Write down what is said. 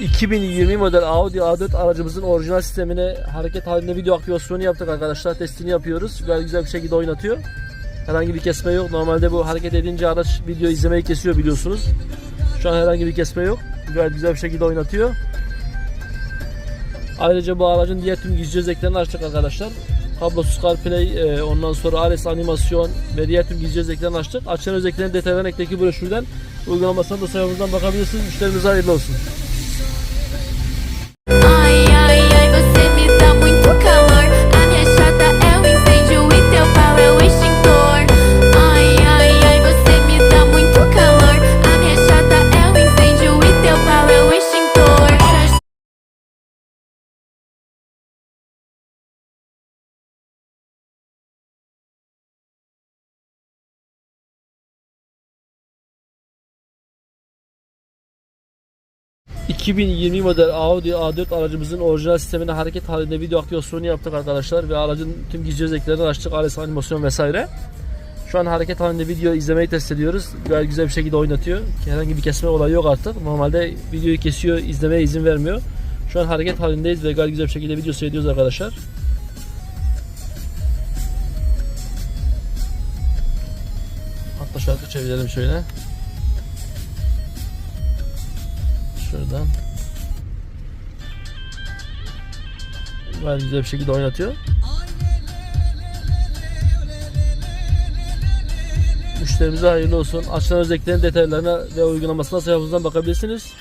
2020 model Audi A4 aracımızın orijinal sistemine hareket halinde video aktivasyonu yaptık arkadaşlar. Testini yapıyoruz. Gayet güzel bir şekilde oynatıyor. Herhangi bir kesme yok. Normalde bu hareket edince araç video izlemeyi kesiyor biliyorsunuz. Şu an herhangi bir kesme yok. Gayet güzel bir şekilde oynatıyor. Ayrıca bu aracın diğer tüm gizli özelliklerini açtık arkadaşlar. Kablosuz CarPlay, e, ondan sonra ARS animasyon ve diğer tüm gizli özelliklerini açtık. Açılan özelliklerin detaylarını ekteki broşürden uygulamasına da sayfamızdan bakabilirsiniz. Müşterimize hayırlı olsun. 2020 model Audi A4 aracımızın orijinal sistemine hareket halinde video aktivasyonu yaptık arkadaşlar ve aracın tüm gizli özelliklerini açtık. ARS animasyon vesaire. Şu an hareket halinde video izlemeyi test ediyoruz. Gayet güzel bir şekilde oynatıyor. Herhangi bir kesme olayı yok artık. Normalde videoyu kesiyor, izlemeye izin vermiyor. Şu an hareket halindeyiz ve gayet güzel bir şekilde video seyrediyoruz arkadaşlar. Hatta şarkı çevirelim şöyle. Şuradan. Gayet güzel bir şekilde oynatıyor. Müşterimize hayırlı olsun. Açılan özelliklerin detaylarına ve uygulamasına sayfamızdan bakabilirsiniz.